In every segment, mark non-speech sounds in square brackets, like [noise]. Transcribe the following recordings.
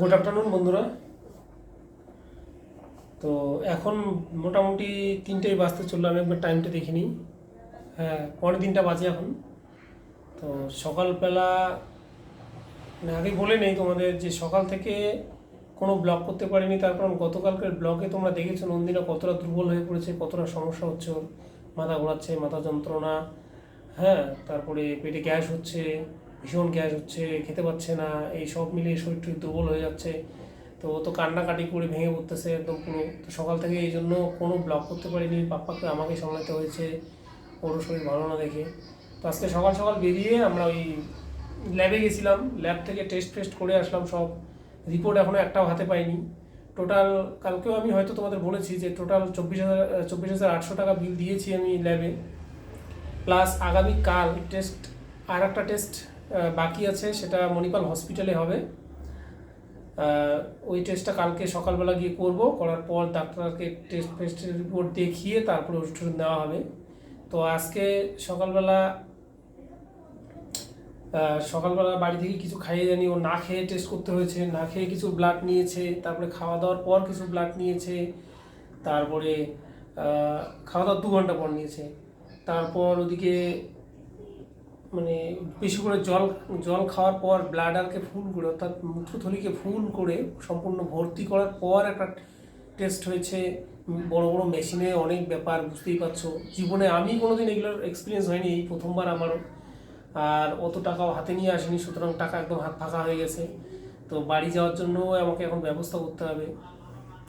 Good afternoon বন্ধুরা। তো এখন মোটামুটি তিনটেই বাজতে চলল, আমি একবার টাইমটা দেখে দেখিনি হ্যাঁ পরে তিনটা বাজে এখন। তো সকালবেলা মানে আগে বলে নেই তোমাদের যে সকাল থেকে কোনো ব্লগ করতে পারিনি, তার কারণ গতকালকের ব্লগে তোমরা দেখেছ নন্দিনা কতটা দুর্বল হয়ে পড়েছে, কতটা সমস্যা হচ্ছে ওর, মাথা ঘোরাচ্ছে, মাথা যন্ত্রণা হ্যাঁ তারপরে পেটে গ্যাস হচ্ছে ভীষণ গ্যাস হচ্ছে, খেতে পাচ্ছে না, এই সব মিলিয়ে শরীর টরীর দুর্বল হয়ে যাচ্ছে। তো ও তো কান্নাকাটি করে ভেঙে পড়তেছে একদম পুরো। তো সকাল থেকে এই জন্য কোনো ব্লগ করতে পারিনি পাপ্পাকে আমাকে সামলাতে হয়েছে। ওরও শরীর ভালো না দেখে। তো আজকে সকাল সকাল বেরিয়ে আমরা ওই ল্যাবে গেছিলাম। ল্যাব থেকে টেস্ট ফেস্ট করে আসলাম সব। রিপোর্ট এখনও একটাও হাতে পাইনি। টোটাল কালকেও আমি হয়তো তোমাদের বলেছি যে টোটাল চব্বিশ হাজার চব্বিশ হাজার আটশো টাকা বিল দিয়েছি আমি ল্যাবে প্লাস আগামী কাল টেস্ট আর একটা টেস্ট বাকি আছে, সেটা মণিপাল হসপিটালে হবে। ওই টেস্টটা কালকে সকালবেলা গিয়ে করব, করার পর ডাক্তারকে টেস্ট ফেস্টের রিপোর্ট দেখিয়ে তারপরে ওষুধ দেওয়া হবে। তো আজকে সকালবেলা সকালবেলা বাড়ি থেকে কিছু খাইয়ে জানি, ও না খেয়ে টেস্ট করতে হয়েছে, না খেয়ে কিছু ব্লাড নিয়েছে, তারপরে খাওয়া দাওয়ার পর কিছু ব্লাড নিয়েছে, তারপরে খাওয়া দাওয়ার দু ঘণ্টা পর নিয়েছে। তারপর ওদিকে মানে বেশি করে জল জল খাওয়ার পর ব্লাডারকে ফুল করে, অর্থাৎ মূত্রথলিকে ফুল করে সম্পূর্ণ ভর্তি করার পর একটা টেস্ট হয়েছে। বড় বড় মেশিনে অনেক ব্যাপার, বুঝতেই পারছ। জীবনে আমি কোনোদিন এগুলোর এক্সপিরিয়েন্স হয়নি, এই প্রথমবার আমারও আর অত টাকাও হাতে নিয়ে আসেনি, সুতরাং টাকা একদম হাত ফাঁকা হয়ে গেছে। তো বাড়ি যাওয়ার জন্য আমাকে এখন ব্যবস্থা করতে হবে।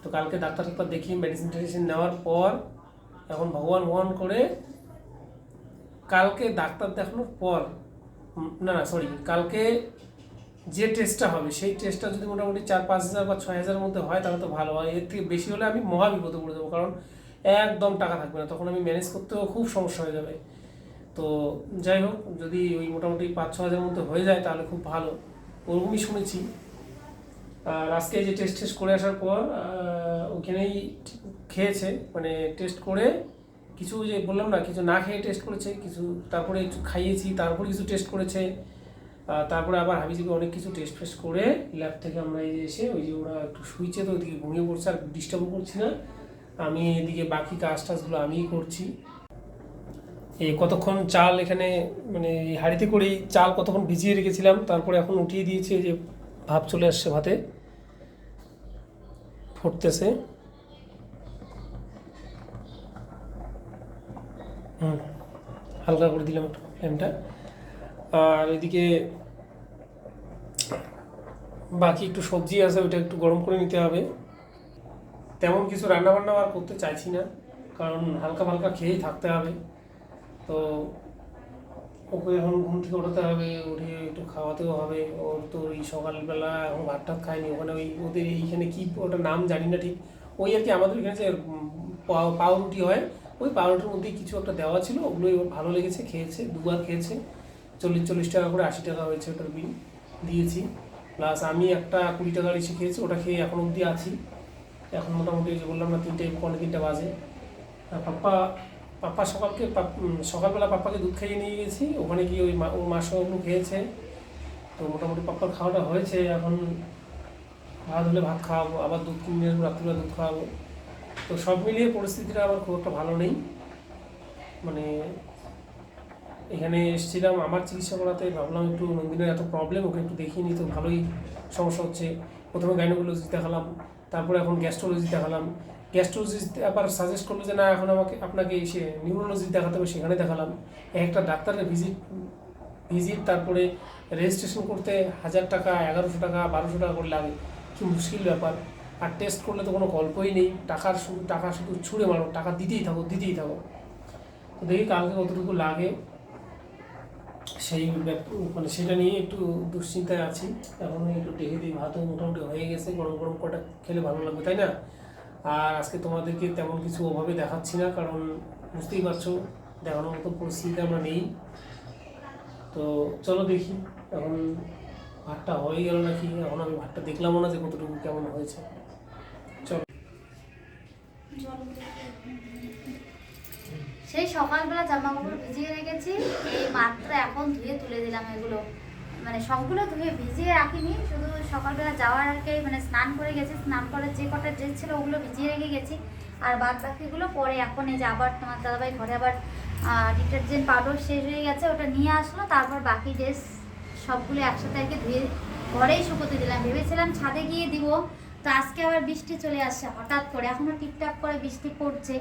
তো কালকে ডাক্তার টাক্তার দেখিয়ে মেডিসিন টেডিসিন নেওয়ার পর এখন ভগবান ভগবান করে কালকে ডাক্তার দেখানোর পর না না সরি কালকে যে টেস্টটা হবে, সেই টেস্টটা যদি মোটামুটি চার পাঁচ হাজার বা ছয় হাজারের মধ্যে হয়, তাহলে তো ভালো। হয় এর থেকে বেশি হলে আমি মহা বিপদে পড়ে যাব, কারণ একদম টাকা থাকবে না। তখন আমি ম্যানেজ করতেও খুব সমস্যা হয়ে যাবে। তো যাই হোক, যদি ওই মোটামুটি পাঁচ ছ হাজারের মধ্যে হয়ে যায়, তাহলে খুব ভালো। ওরকমই শুনেছি। আর আজকে যে টেস্ট টেস্ট করে আসার পর ওখানেই খেয়েছে মানে টেস্ট করে কিছু যে বললাম না, কিছু না খেয়ে টেস্ট করেছে, কিছু তারপরে একটু খাইয়েছি, তারপরে কিছু টেস্ট করেছে। তারপরে আবার হাবিজিকে অনেক কিছু টেস্ট ফেস্ট করে ল্যাব থেকে আমরা এই যে এসে ওই যে ওরা একটু শুইছে তো ওইদিকে ঘুমিয়ে পড়ছে, আর ডিস্টার্বও করছি না। আমি এদিকে বাকি কাজ টাজগুলো আমিই করছি। এই কতক্ষণ চাল এখানে মানে হাঁড়িতে করেই চাল কতক্ষণ ভিজিয়ে রেখেছিলাম, তারপরে এখন উঠিয়ে দিয়েছি যে ভাব চলে আসছে ভাতে। ফুটতেছে। হুম, হালকা করে দিলাম একটু ফ্লেমটা। আর এদিকে বাকি একটু সবজি আছে ওইটা একটু গরম করে নিতে হবে। তেমন কিছু রান্না বান্না আর করতে চাইছি না, কারণ হালকা হালকা খেয়েই থাকতে হবে। তো ওকে এখন ঘুম থেকে ওঠাতে হবে, উঠে একটু খাওয়াতেও হবে। ওর তো এই সকালবেলা এখন ভাত টাত খায়নি, ওখানে ওই ওদের এইখানে কি ওটা নাম জানি না ঠিক। ওই আর কি আমাদের এখানে যে পাউরুটি হয় ওই পাউরুটির মধ্যেই কিছু একটা দেওয়া ছিল, ওগুলোই ভালো লেগেছে, খেয়েছে, দুবার খেয়েছে। চল্লিশ চল্লিশ টাকা করে আশি টাকা হয়েছে ওটার বিল দিয়েছি। প্লাস আমি একটা কুড়ি টাকার এসে খেয়েছি, ওটা খেয়ে এখন অবধি আছি। এখন মোটামুটি যে বললাম না, তিনটে পনেরো তিনটা বাজে। পাপ্পা পাপ্পা সকালকে সকালবেলা পাপ্পাকে দুধ খাইয়ে নিয়ে গেছি। ওখানে গিয়ে ওই ওর মার সঙ্গে খেয়েছে। তো মোটামুটি পাপ্পার খাওয়াটা হয়েছে। এখন ভাত হলে ভাত খাওয়াবো, আবার দুধ কিনে রাত্রিবেলা দুধ খাওয়াবো। তো সব মিলিয়ে পরিস্থিতিটা আমার খুব একটা ভালো নেই। মানে এখানে এসেছিলাম, আমার চিকিৎসা করাতে ভাবলাম একটু নন্দিনের এত প্রবলেম ওকে একটু দেখিয়ে নিই, তো ভালোই সমস্যা হচ্ছে। প্রথমে গাইনোকোলজি দেখালাম, তারপরে এখন গ্যাস্ট্রোলজি দেখালাম। গ্যাস্ট্রোলজি আবার সাজেস্ট করল যে, না, এখন আমাকে, আপনাকে এসে নিউরোলজি দেখাতে হবে, সেখানে দেখালাম। এক একটা ডাক্তারের ভিজিট ভিজিট তারপরে রেজিস্ট্রেশন করতে হাজার টাকা, এগারোশো টাকা, বারোশো টাকা করে লাগে। কি মুশকিল ব্যাপার। আর টেস্ট করলে তো কোনো গল্পই নেই। টাকার শুধু টাকা শুধু ছুঁড়ে মারো, টাকা দিতেই থাকো দিতেই থাকো। তো দেখি কালকে কতটুকু লাগে। সেই মানে সেটা নিয়ে একটু দুশ্চিন্তায় আছি। এখন একটু ডেকে দিই ভাতও মোটামুটি হয়ে গেছে। গরম গরম কটা খেলে ভালো লাগবে, তাই না? আর আজকে তোমাদেরকে তেমন কিছু ওভাবে দেখাচ্ছি না, কারণ বুঝতেই পারছ, দেখানোর মতো পরিস্থিতিতে আমরা নেই। তো চলো দেখি, এখন ভাতটা হয়ে গেল নাকি? এখন আমি ভাতটা দেখলামও না যে কতটুকু কেমন হয়েছে। সেই সকালবেলা জামা কাপড় ভিজিয়ে রেখেছি। এই মাত্র এখন ধুয়ে তুলে দিলাম এগুলো। মানে সবগুলো ধুয়ে ভিজিয়ে রাখিনি, শুধু সকালবেলা যাওয়ার আগে মানে স্নান করে গেছি। স্নান করার যে কটা ড্রেস ছিল ওগুলো ভিজিয়ে রেখে গেছি। আর বাদ বাকিগুলো পরে এখন এই যে আবার তোমার দাদাভাই ঘরে আবার ডিটারজেন্ট পাউডার শেষ হয়ে গেছে, ওটা নিয়ে আসলো। তারপর বাকি ড্রেস সবগুলো একসাথে আর কি ধুয়ে ঘরেই শুকোতে দিলাম। ভেবেছিলাম ছাদে গিয়ে দিব তো আজকে আবার বৃষ্টি চলে আসছে হঠাৎ করে। এখনও টিপটাপ করে বৃষ্টি পড়ছে।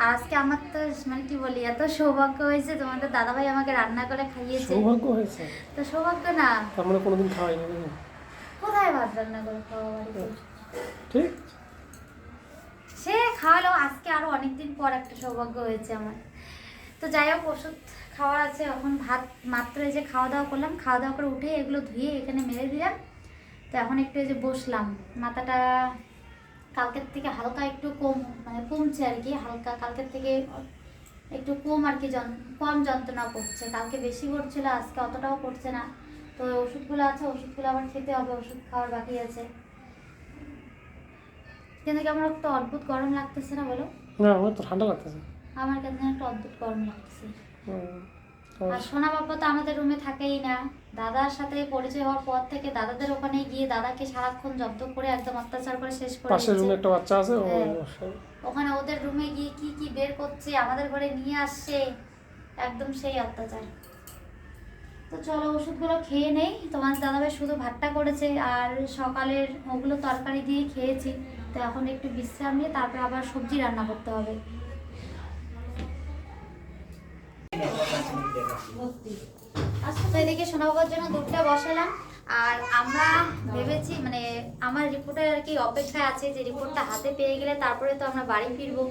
আর আজকে আমার তো মানে কি বলি এত সৌভাগ্য হয়েছে তোমাদের দাদাভাই আমাকে রান্না করে খাইয়েছে। সৌভাগ্য হয়েছে? তো সৌভাগ্য না। তার মানে কোনোদিন খাওয়াই না কোথায় ভাত রান্না করে খাওয়া ঠিক। সে খাওয়ালো আজকে আরও অনেকদিন পর একটা সৌভাগ্য হয়েছে আমার। তো যাই হোক ওষুধ খাওয়ার আছে এখন ভাত মাত্র এই যে খাওয়া দাওয়া করলাম খাওয়া দাওয়া করে উঠে এগুলো ধুয়ে এখানে মেরে দিলাম। তো এখন একটু এই যে বসলাম মাথাটা কালকের থেকে হালকা একটু কম মানে কমছে আর কি হালকা কালকের থেকে একটু কম আর কি কম যন্ত্রণা করছে কালকে বেশি করছিল আজকে অতটাও করছে না। তো ওষুধগুলো আছে ওষুধগুলো আবার খেতে হবে ওষুধ খাওয়ার বাকি আছে। কিন্তু কেমন একটু অদ্ভুত গরম লাগতেছে না বলো? না আমার তো ঠান্ডা লাগতেছে। আমার কাছে একটা অদ্ভুত গরম লাগতেছে। আর সোনা বাবা তো আমাদের রুমে থাকেই না। দাদার সাথে পরিচয় হওয়ার পর থেকে দাদাদের ওখানে গিয়ে দাদাকে সারাক্ষণ জব্দ করে একদম অত্যাচার করে শেষ করে পাশের রুমে একটা বাচ্চা আছে হ্যাঁ। ওখানে ওদের রুমে গিয়ে কি কি বের করছে আমাদের ঘরে নিয়ে আসছে একদম সেই অত্যাচার। তো চলো ওষুধগুলো খেয়ে নেই তোমার দাদাভাই শুধু ভাতটা করেছে আর সকালের ওগুলো তরকারি দিয়ে খেয়েছি। তো এখন একটু বিশ্রাম নিয়ে তারপরে আবার সবজি রান্না করতে হবে। তো এদিকে সোনাবাবার জন্য দুধটা বসালাম। আর আমরা ভেবেছি মানে আমার রিপোর্টের আর কি অপেক্ষায় আছে যে রিপোর্টটা হাতে পেয়ে গেলে তারপরে তো আমরা বাড়ি ফিরবো।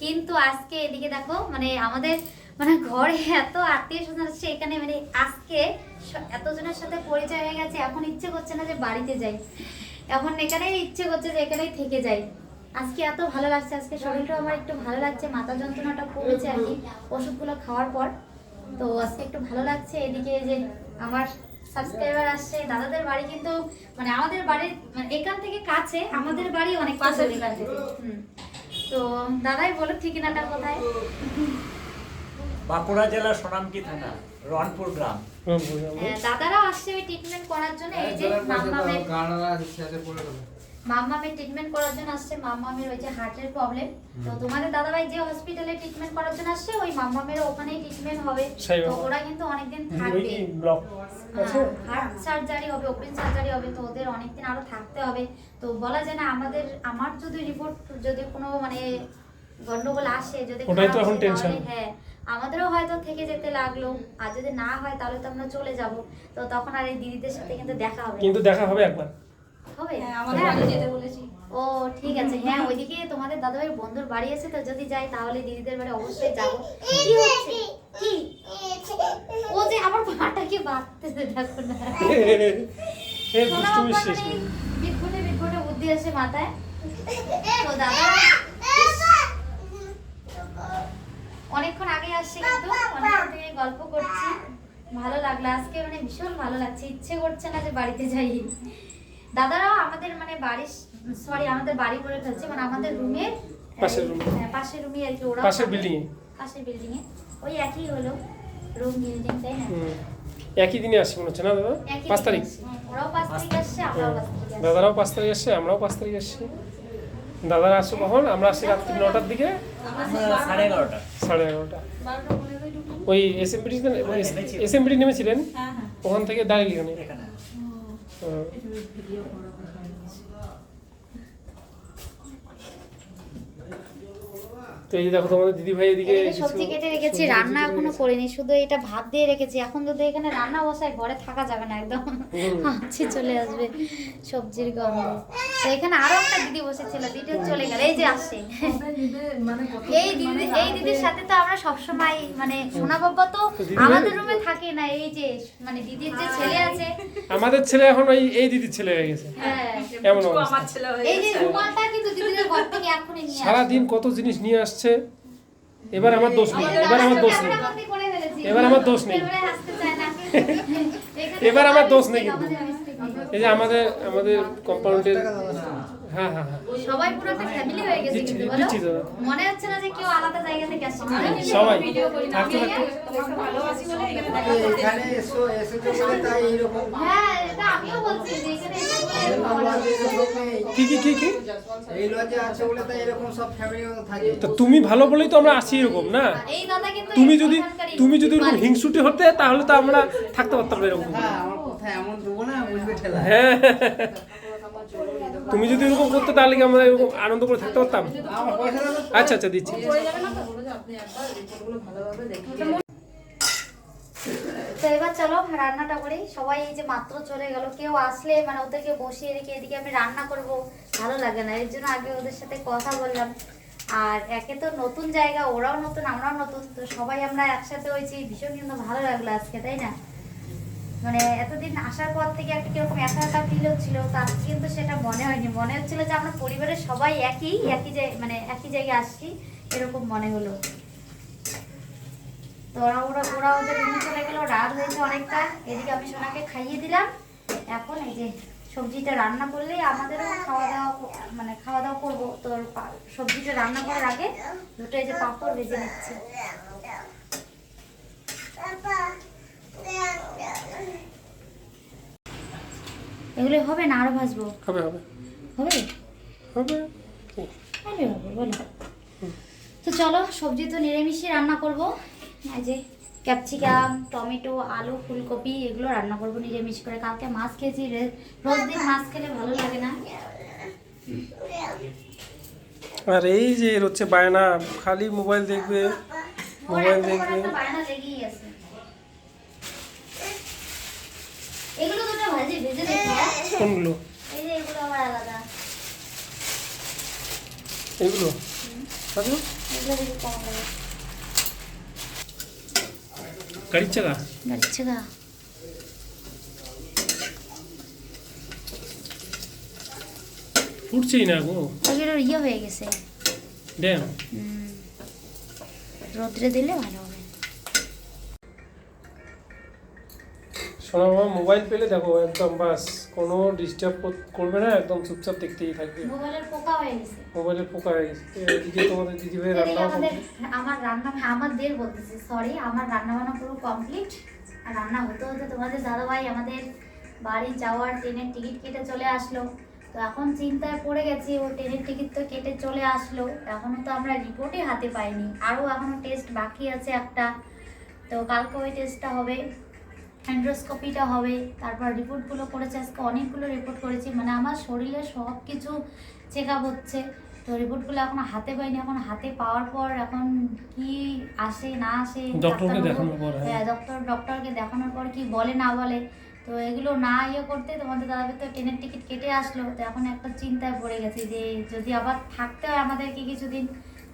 কিন্তু আজকে এদিকে দেখো মানে আমাদের মানে ঘরে এত আত্মীয় স্বজন আসছে এখানে মানে আজকে এতজনের সাথে পরিচয় হয়ে গেছে। এখন ইচ্ছে করছে না যে বাড়িতে যাই। এখন এখানেই ইচ্ছে করছে যে এখানেই থেকে যাই। আজকে এত ভালো লাগছে আজকে শরীরটা আমার একটু ভালো লাগছে মাথা যন্ত্রণাটা কমেছে আর কি ওষুধগুলো খাওয়ার পর। তো আজকে একটু ভালো লাগছে এদিকে যে আমার সাবস্ক্রাইবার আসছে দাদাদের বাড়ি কিন্তু মানে আমাদের বাড়ির মানে এখান থেকে কাছে আমাদের বাড়ি অনেক পাশে হুম। তো দাদাই বলো ঠিকানাটা কোথায়? বাঁকুড়া জেলার সোনামকি থানা রনপুর গ্রাম। হ্যাঁ, দাদারাও আসছে ওই ট্রিটমেন্ট করার জন্য এই যে মাম্মামের মাম্মামের ট্রিটমেন্ট করার জন্য আসছে। মাম্মামের ওই যে হার্টের প্রবলেম তো তোমাদের দাদাভাই যে হসপিটালে ট্রিটমেন্ট করার জন্য আসছে ওই মাম্মামের ওখানেই ট্রিটমেন্ট হবে। তো ওরা কিন্তু অনেকদিন থাকবে। হার্ট সার্জারি হবে ওপেন সার্জারি হবে তো ওদের অনেকদিন আরও থাকতে হবে। তো বলা যায় না আমাদের আমার যদি রিপোর্ট যদি কোনো মানে গন্ডগোল আসে যদি হ্যাঁ আমাদেরও হয়তো থেকে যেতে লাগল। আর যদি না হয় তাহলে তো আমরা চলে যাব। তো তখন আর এই দিদিদের সাথে কিন্তু দেখা হবে কিন্তু দেখা হবে একবার। হবে? হ্যাঁ, হ্যাঁ। ও ঠিক আছে। হ্যাঁ ওইদিকে তোমাদের দাদাভাই বন্ধুর বাড়ি আছে তো যদি যাই তাহলে দিদিদের বাড়ি অবশ্যই যাব। কি হচ্ছে? কি? ও যে আমার পাটাকে বাঁধতেছে দেখো না। মানে বুদ্ধি আসে মাথায়। তো দাদা অনেকক্ষণ আগে আসছে কিন্তু অনেকক্ষণ থেকে গল্প করছি। ভালো লাগল। আজকে মানে ভীষণ ভালো লাগছে। ইচ্ছে করছে না যে বাড়িতে যাই। দাদারাও আমাদের মানে বাড়ি সরি আমাদের বাড়ি করে ফেলছে মানে আমাদের রুমের পাশের room। পাশের রুমে আর কি ওরা পাশের building এ। পাশের বিল্ডিং এ। ওই একই হলো রুম বিল্ডিং তাই না? একই দিনে আসছে মনে হচ্ছে না দাদা? পাঁচ তারিখ? ওরাও পাঁচ তারিখ আসছে আমরাও পাঁচ তারিখ আসছি। দাদারাও পাঁচ তারিখ আসছে আমরাও পাঁচ তারিখ আসছি। দাদারা আসছে কখন? আমরা আসছি রাত্রি নটার দিকে। সাড়ে এগারোটা। সাড়ে এগারোটা। ওই এসএমপিটি এসএমপিটি নেমেছিলেন? হ্যাঁ হ্যাঁ। ওখান থেকে ডাইরেক্ট এখানে। এখানে হুম। ভিডিও করো তো এই যে দেখো তোমাদের দিদি ভাই এদিকে সবজি কেটে রেখেছি রান্না এখনও করিনি শুধু এটা ভাত দিয়ে রেখেছি। এখন যদি এখানে রান্না বসায় ঘরে থাকা যাবে না একদম। হুম। হাঁচি চলে আসবে সবজির গন্ধ। তো এখানে আরও একটা দিদি বসেছিল দিদি চলে গেল এই যে আসছে। মানে এই দিদি এই দিদির সাথে তো আমরা সবসময় মানে সোনা বাবা তো আমাদের রুমে থাকে না এই যে মানে দিদির যে ছেলে আছে। আমাদের ছেলে এখন ওই এই দিদির ছেলে হয়ে গেছে। হ্যাঁ। এমন অবস্থা। আমার ছেলে হয়ে এই যে রুমালটা কিন্তু দিদিদের ঘর থেকে এখনই নিয়ে আসে সারাদিন কত জিনিস নিয়ে আসছে। এবার আমার দোষ নেই এবার আমার দোষ নেই। [laughs] এবার আমার দোষ নেই। এবারে আমার দোষ নেই আমাদের কিন্তু। এই যে আমাদের আমাদের কম্পাউন্ডের হ্যাঁ হ্যাঁ হ্যাঁ। সবাই পুরো একটা ফ্যামিলি হয়ে গেছে কিন্তু বলো। মনে হচ্ছে না যে কেউ আলাদা জায়গা থেকে আসছে সবাই। থাকতে থাকতে। এখানে এসো এসেছ বলে তাই এইরকম। হ্যাঁ এটা আমিও বলছি যে এখানে এসে বলে এরকম হচ্ছে। এরকম নেই। কি কি কি কি? এই লজে আছে বলে তাই এরকম সব ফ্যামিলি থাকে। তো তুমি ভালো বলেই তো আমরা আসি এরকম না? এই দাদা কিন্তু তুমি যদি তুমি যদি ওরকম হিংসুটি হতে তাহলে তো আমরা থাকতে পারতাম এরকম। হ্যাঁ আমার কোথায় এমন দেবো না বুঝবে ঠেলা। হ্যাঁ তুমি যদি এরকম করতে তাহলে কি আমরা এরকম আনন্দ করে থাকতে পারতাম? আচ্ছা আচ্ছা দিচ্ছি আপনি একবার রিপোর্টগুলো ভালোভাবে দেখে তো এবার চলো রান্নাটা করি। সবাই এই যে মাত্র চলে গেল, কেউ আসলে মানে ওদেরকে বসিয়ে রেখে এদিকে আমি রান্না করব, ভালো লাগে না। এর জন্য আগে ওদের সাথে কথা বললাম। আর একে তো নতুন জায়গা, ওরাও নতুন, আমরাও নতুন, তো সবাই আমরা একসাথে হয়েছি। ভীষণ কিন্তু ভালো লাগল আজকে, তাই না? মানে এতদিন আসার পর থেকে একটা কীরকম একা একা ফিল হচ্ছিল, তো কিন্তু সেটা মনে হয়নি। মনে হচ্ছিল যে আমরা পরিবারের সবাই একই একই মানে একই জায়গায় আসছি, এরকম মনে হলো। তো ওরা ওরা ওরা ওদের রুমে চলে গেল রাত হয়েছে অনেকটা। এদিকে আমি সোনাকে খাইয়ে দিলাম। এখন এই যে সবজিটা রান্না করলেই আমাদেরও খাওয়া দাওয়া মানে খাওয়া দাওয়া করব। তো সবজিটা রান্না করার আগে দুটো এই যে পাঁপড় ভেজে নিচ্ছি। এগুলো হবে না আরও ভাজবো? হবে হবে। হবে? হবে। হবে হবে বলো। তো চলো সবজি তো নিরামিষই রান্না করব। এই যে ক্যাপসিকাম টমেটো আলু ফুলকপি এগুলো রান্না করব নিরামিষ করে। কালকে মাছ খেয়েছি রে- রোজ দিন মাছ খেলে ভালো লাগে না। আর এই যে এর হচ্ছে বায়না খালি মোবাইল দেখবে ওর মোবাইল একটা পর দেখবে। একটা বায়না লেগেই আছে। এগুলো দুটো ভাজি ভেজে দেখি। হ্যাঁ? কোনগুলো? এই যে এগুলো আবার আলাদা। এগুলো? আচ্ছা। এগুলো দেখি কেমন লাগে। গাড়ির চাকা যাচ্ছে গা উঠছেই না গো ওগুলো ইয়ে হয়ে গেছে ড্যাম হুম। রোদ্রে দিলে ভালো হবে সোনা মোবাইল পেলে দেখো একদম বাস কোনো ডিস্টার্ব করবে না একদম চুপচাপ দেখতেই থাকবে। মোবাইলের পোকা হয়ে গেছে। মোবাইলের পোকা হয়ে গেছে। এদিকে তোমাদের দিদিভাই এদিকে রান্না আমার রান্না আমাদের বলতেছি সরি আমার রান্না বান্না পুরো কমপ্লিট আর রান্না হতে হতে তোমাদের দাদাভাই আমাদের বাড়ি যাওয়ার ট্রেনের টিকিট কেটে চলে আসলো। তো এখন চিন্তায় পড়ে গেছি ও ট্রেনের টিকিট তো কেটে চলে আসলো। এখনও তো আমরা রিপোর্টই হাতে পাইনি। আরও এখনও টেস্ট বাকি আছে একটা। তো কালকে ওই টেস্টটা হবে। অ্যান্ড্রোস্কোপিটা হবে তারপর রিপোর্টগুলো করেছে আজকে অনেকগুলো রিপোর্ট করেছি মানে আমার শরীরে সব কিছু চেক আপ হচ্ছে। তো রিপোর্টগুলো এখন হাতে পাইনি এখন হাতে পাওয়ার পর এখন কি আসে না আসে ডক্টরকে দেখানোর পর, হ্যাঁ। হ্যাঁ ডক্টর ডক্টরকে দেখানোর পর কি বলে না বলে। তো এগুলো না ইয়ে করতে তোমাদের দাদাকে তো ট্রেনের টিকিট কেটে আসলো তো এখন একটা চিন্তায় পড়ে গেছি যে যদি আবার থাকতে হয় আমাদেরকে কিছুদিন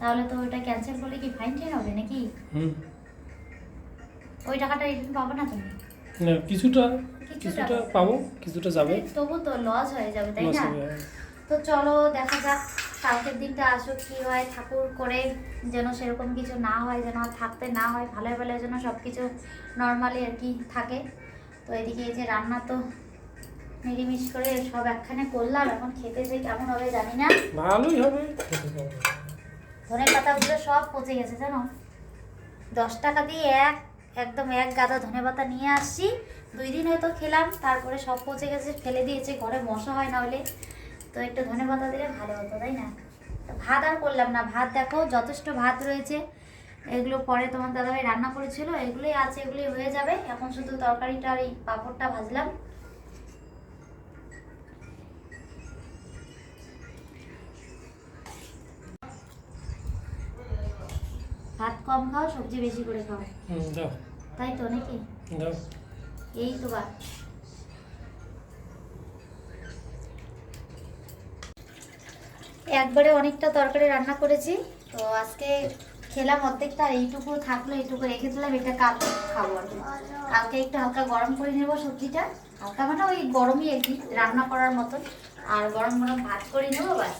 তাহলে তো ওইটা ক্যান্সেল করলে কি ফাইন টেন হবে নাকি? ওই টাকাটা রিটার্ন পাবো না তুমি? না কিছুটা কিছুটা। পাবো কিছুটা যাবে। তবু তো লস হয়ে যাবে তাই না। তো চলো দেখা যাক কালকের দিনটা আসুক কি হয় ঠাকুর করে যেন সেরকম কিছু না হয় যেন থাকতে না হয় ভালো ভালো যেন সব কিছু নর্মালি আর কি থাকে। তো এদিকে এই যে রান্না তো নিরামিষ করে সব একখানে করলাম এখন খেতে যে কেমন হবে জানি না। ভালোই হবে। ধনে পাতাগুলো সব পচে গেছে জানো? দশ টাকা দিয়ে এক একদম এক গাদা ধনে পাতা নিয়ে আসছি। দুই দিন হয়তো খেলাম, তারপরে সব পচে গেছে, ফেলে দিয়েছে, ঘরে মশা হয় না হলে। তো একটু ধনে পাতা দিলে ভালো হতো, তাই না? ভাত আর করলাম না, ভাত দেখো যথেষ্ট ভাত রয়েছে। এগুলো পরে তোমার দাদাভাই রান্না করেছিল, এগুলোই আছে, এগুলোই হয়ে যাবে। এখন শুধু তরকারিটা আর এই পাঁপড়টা ভাজলাম। কম খাও সবজি বেশি করে খাও। তাই তো নাকি? এই তো বা একবারে অনেকটা তরকারি রান্না করেছি তো আজকে খেলাম অর্ধেকটা আর এইটুকু থাকল এইটুকু রেখে দিলাম এটা কালকে খাব আর কালকে একটু হালকা গরম করে নেব সবজিটা হালকা মানে ওই গরমই কি রান্না করার মতন আর গরম গরম ভাত করে নেব ব্যাস।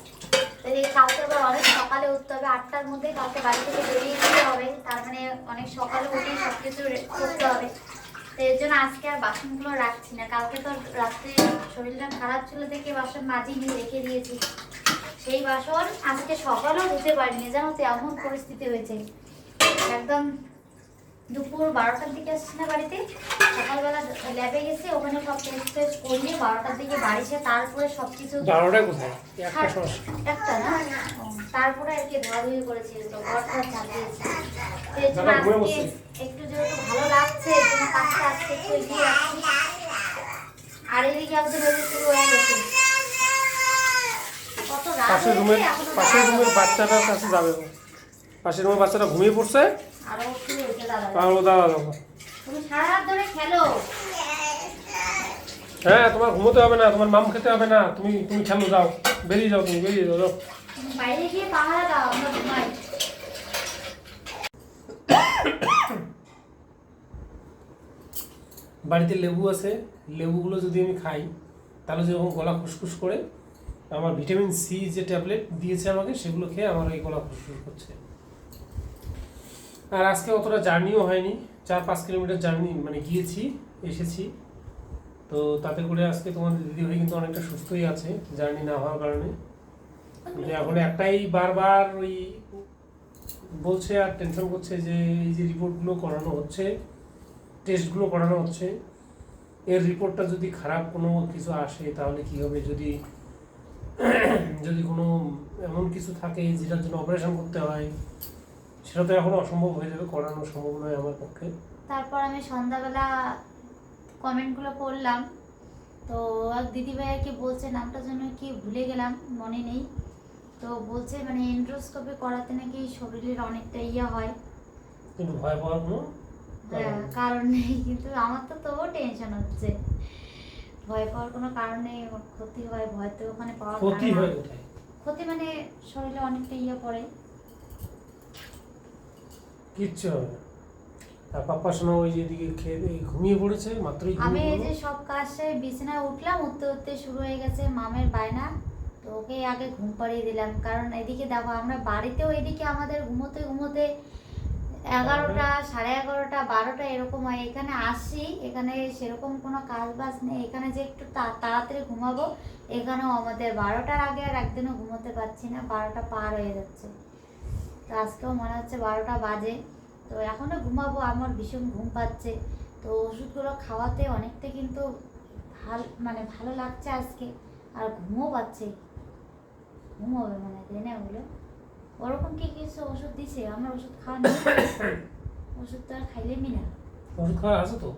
এই কালকে আবার অনেক সকালে উঠতে হবে, আটটার মধ্যে কালকে বাড়ি থেকে বেরিয়ে যেতে হবে, তার মানে অনেক সকালে উঠে সব কিছু করতে হবে। তো এর জন্য আজকে আর বাসনগুলো রাখছি না, কালকে তো রাত্রে শরীরটা খারাপ ছিল দেখে বাসন মাজিনি রেখে দিয়েছি। সেই বাসন আজকে সকালেও ধুতে পারিনি, জানো তো এমন পরিস্থিতি হয়েছে। একদম দুপুর বারোটার দিকে আসছে না বাড়িতে। সকালবেলা ল্যাবে গেছি ওখানে সব টেস্ট টেস্ট করিয়ে বারোটার দিকে বাড়ি এসে তারপরে সব কিছু বারোটা কোথায়? একটা না? তারপরে আর কি ধোয়াধুয়ি করেছি তো ঘরটা চালিয়েছি আজকে একটু যেহেতু ভালো লাগছে কাজটা আজকে একটু এগিয়ে রাখছি আর এদিকে ওই যে শুরু হয়ে গেছে। পাশের রুমের পাশের রুমের বাচ্চাটার কাছে যাবে। পাশের রুমের বাচ্চাটা ঘুমিয়ে পড়ছে। দাদা দাদা হ্যাঁ তোমার ঘুমোতে হবে না তোমার মাম খেতে হবে না। তুমি তুমি খেলো যাও। বেরিয়ে যাও তুমি বেরিয়ে যাও বাড়িতে লেবু আছে লেবুগুলো যদি আমি খাই তাহলে যেরকম গলা খুসখুস করে আমার ভিটামিন সি যে ট্যাবলেট দিয়েছে আমাকে সেগুলো খেয়ে আমার এই গলা খুসখুস করছে। আর আজকে অতটা জার্নিও হয়নি, চার পাঁচ কিলোমিটার জার্নি মানে গিয়েছি, এসেছি। তো তাতে করে আজকে তোমার দিদি ভাই কিন্তু অনেকটা সুস্থই আছে, জার্নি না হওয়ার কারণে। এখন একটাই বারবার ওই বলছে আর টেনশন করছে যে এই যে রিপোর্টগুলো করানো হচ্ছে টেস্টগুলো করানো হচ্ছে, এর রিপোর্টটা যদি খারাপ কোনো কিছু আসে তাহলে কি হবে? যদি যদি কোনো এমন কিছু থাকে যেটার জন্য অপারেশন করতে হয় সেটা তো এখন অসম্ভব হয়ে যাবে করানো সম্ভব নয় আমার পক্ষে। তারপর আমি সন্ধ্যাবেলা কমেন্টগুলো পড়লাম তো এক দিদিভাইকে বলছে নামটা যেন কি ভুলে গেলাম মনে নেই। তো বলছে মানে এন্ড্রোস্কোপি করাতে নাকি শরীরের অনেকটা ইয়ে হয়। কিন্তু ভয় পাওয়ার কোনো হ্যাঁ, কারণ নেই কিন্তু আমার তো তবুও টেনশন হচ্ছে। ভয় পাওয়ার কোনো কারণ নেই ক্ষতি হয় ভয় তো ওখানে পাওয়া ক্ষতি হয় ক্ষতি মানে শরীরে অনেকটা ইয়ে পড়ে। কিচ্ছু হবে না। আর পাপ্পা শোনা ওই যেদিকে খেয়ে ঘুমিয়ে পড়েছে মাত্রই আমি এই যে সব কাজ সেরে বিছানায় উঠলাম উঠতে উঠতে শুরু হয়ে গেছে মামের বায়না। তো ওকে আগে ঘুম পাড়িয়ে দিলাম কারণ এদিকে দেখো আমরা বাড়িতেও এদিকে আমাদের ঘুমোতে ঘুমোতে এগারোটা সাড়ে এগারোটা বারোটা এরকম হয়। এখানে আসি এখানে সেরকম কোনো কাজ বাজ নেই। এখানে যে একটু তাড়াতাড়ি ঘুমাবো এখানেও আমাদের বারোটার আগে আর একদিনও ঘুমোতে পারছি না বারোটা পার হয়ে যাচ্ছে। তো আজকেও মনে হচ্ছে বারোটা বাজে। তো এখনও ঘুমাবো আমার ভীষণ ঘুম পাচ্ছে। তো ওষুধগুলো খাওয়াতে অনেকটা কিন্তু ভালো মানে ভালো লাগছে আজকে। আর ঘুমও পাচ্ছে। ঘুম হবে মনে হয় তাই না ওগুলো ওরকম কি কিছু ওষুধ দিছে? আমার ওষুধ খাওয়া নেই। [coughs] ওষুধ তো আর খাইলেমি না। ওষুধ খাওয়া আছে তো?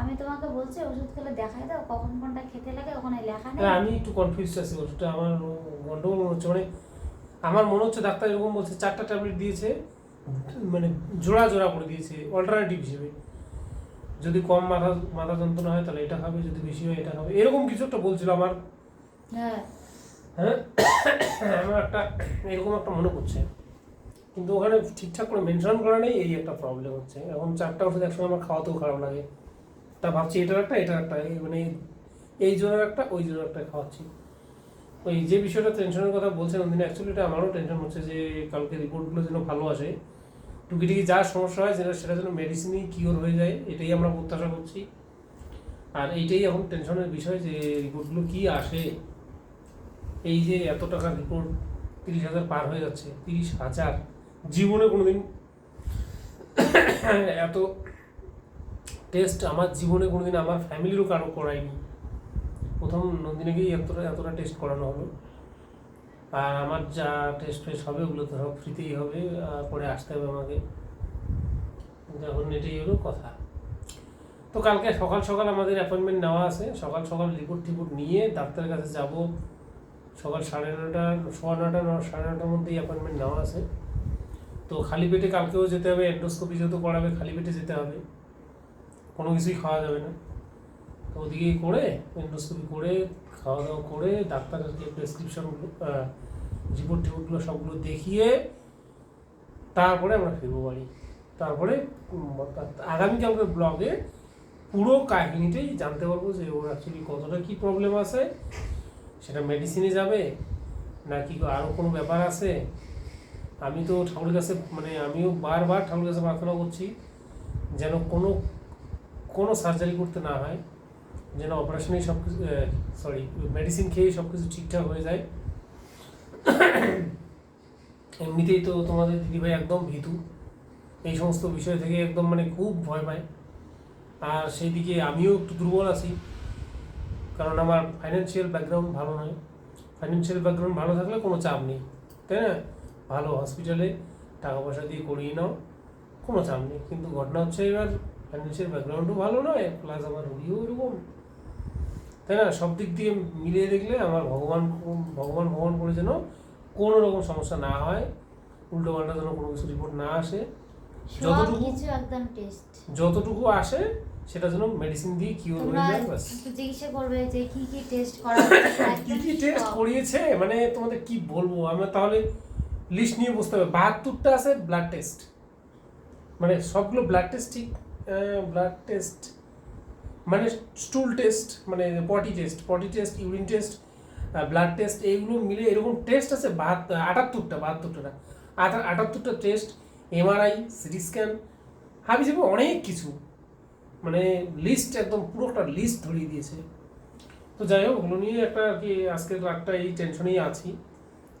আমি তোমাকে বলছি ওষুধ খেলে দেখাই দাও কখন কোনটা খেতে লাগে ওখানে লেখা নেই। হ্যাঁ আমি একটু কনফিউজ আছি ওষুধটা আমার গন্ডগোল হচ্ছে। মানে আমার মনে হচ্ছে ডাক্তার এরকম বলছে চারটা ট্যাবলেট দিয়েছে। মানে জোড়া জোড়া করে দিয়েছে অল্টারনেটিভ হিসেবে। যদি কম মাথা মাথা যন্ত্রণা হয় তাহলে এটা খাবে যদি বেশি হয় এটা খাবে এরকম কিছু একটা বলছিল আমার। হ্যাঁ। হ্যাঁ? আমার একটা এরকম একটা মনে করছে কিন্তু ওখানে ঠিকঠাক করে মেনশন করা নেই এই একটা প্রবলেম হচ্ছে। এখন চারটা ওষুধ একসঙ্গে আমার খাওয়াতেও খারাপ লাগে। তা ভাবছি এটার একটা এটার একটা মানে এই জোনের একটা ওই জোনের একটা খাওয়াচ্ছি। ওই যে বিষয়টা টেনশনের কথা বলছেন ওদিন অ্যাকচুয়ালি এটা আমারও টেনশন হচ্ছে যে কালকে রিপোর্টগুলো যেন ভালো আসে। টুকিটাকি যা সমস্যা হয় যেন সেটা যেন মেডিসিনই কিওর হয়ে যায়, এটাই আমরা প্রত্যাশা করছি। আর এইটাই এখন টেনশনের বিষয় যে রিপোর্টগুলো কি আসে। এই যে এত টাকার রিপোর্ট তিরিশ হাজার পার হয়ে যাচ্ছে, তিরিশ হাজার। জীবনে কোনোদিন এত টেস্ট আমার জীবনে কোনোদিন আমার ফ্যামিলিরও কারও করায়নি। প্রথম নন্দিনীকেই এতটা এতটা টেস্ট করানো হলো। আর আমার যা টেস্ট ফেস্ট হবে, ওগুলো তো সব ফ্রিতেই হবে পরে আসতে হবে আমাকে। এখন এটাই হলো, কথা। তো কালকে সকাল সকাল আমাদের অ্যাপয়েন্টমেন্ট নেওয়া আছে। সকাল সকাল রিপোর্ট টিপোর্ট নিয়ে ডাক্তারের কাছে যাব। সকাল সাড়ে নটা সোয়া নটা সাড়ে নটার মধ্যেই অ্যাপয়েন্টমেন্ট নেওয়া আছে। তো খালি পেটে কালকেও যেতে হবে এন্ডোস্কোপি যেহেতু করাবে, খালি পেটে যেতে হবে। কোনো কিছুই খাওয়া যাবে না। তো ওদিকে করে এন্ডোস্কোপি করে, খাওয়া দাওয়া করে, ডাক্তারের যে রিপোর্ট টিপোর্টগুলো সবগুলো দেখিয়ে তারপরে আমরা ফিরবো বাড়ি। তারপরে আগামীকালকের ব্লগে পুরো কাহিনীটাই জানতে পারব যে ওর অ্যাকচুয়ালি কতটা কী প্রবলেম আছে, সেটা মেডিসিনে যাবে, নাকি আরও কোনো ব্যাপার আছে। আমি তো ঠাকুরের কাছে মানে আমিও বারবার ঠাকুরের কাছে প্রার্থনা করছি যেন কোনো কোনো সার্জারি করতে না হয়, যেন অপারেশনেই সব কিছু সরি মেডিসিন খেয়েই সব কিছু ঠিকঠাক হয়ে যায়। এমনিতেই তো তোমাদের দিদিভাই একদম ভীতু। এই সমস্ত বিষয় থেকে একদম মানে খুব ভয় পায়। আর সেই দিকে আমিও একটু দুর্বল আছি। কারণ আমার ফাইন্যান্সিয়াল ব্যাকগ্রাউন্ড ভালো নয়। ফাইন্যান্সিয়াল ব্যাকগ্রাউন্ড ভালো থাকলে কোনো চাপ নেই, তাই না? ভালো হসপিটালে টাকা পয়সা দিয়ে করিয়ে নাও, কোনো চাপ নেই। কিন্তু ঘটনা হচ্ছে এবার ফাইন্যান্সিয়াল ব্যাকগ্রাউন্ডও ভালো নয় প্লাস আমার রুগীও এরকম। তাই না? সব দিক দিয়ে মিলিয়ে দেখলে আমার ভগবান ভগবান ভগবান করে যেন কোনো রকম সমস্যা না হয় উল্টো পাল্টা যেন কোনো কিছু রিপোর্ট না আসে। যতটুকু- একদম টেস্ট যতটুকু আসে সেটা যেন মেডিসিন দিয়ে কিওর হয়ে যায় বাস জিজ্ঞাসা করবে যে কি কি টেস্ট করা [coughs] কি কি টেস্ট করিয়েছে? মানে তোমাদের কি বলব? আমরা তাহলে লিস্ট নিয়ে বুঝতে হবে। বাহাত্তরটা আছে ব্লাড টেস্ট মানে সবগুলো ব্লাড টেস্ট ঠিক ব্লাড টেস্ট মানে স্টুল টেস্ট মানে potty test potty test urine test blood test এইগুলো মিলে এরকম টেস্ট আছে আটাত্তরটা, বাহাত্তরটা না। আটাত্তরটা টেস্ট এমআরআই সিটি স্ক্যান হাবি যাবে অনেক কিছু। মানে লিস্ট একদম পুরো একটা লিস্ট ধরিয়ে দিয়েছে। তো যাই হোক, ওগুলো নিয়ে একটা আর কি আজকের রাতটা এই টেনশনেই আছি।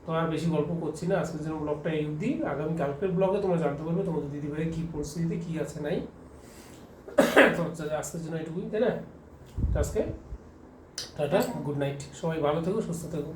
তো আর বেশি গল্প করছি না, আজকের জন্য ব্লগটা এই অবধি। আগামী কালকের ব্লগে তোমরা জানতে পারবে তোমাদের দিদিভাইয়ের কী পরিস্থিতিতে, কী আছে, নাই। তো হচ্ছে আজকের জন্য এটুকুই তাই না? আজকে টাটা গুড নাইট সবাই ভালো থেকো সুস্থ থেকো।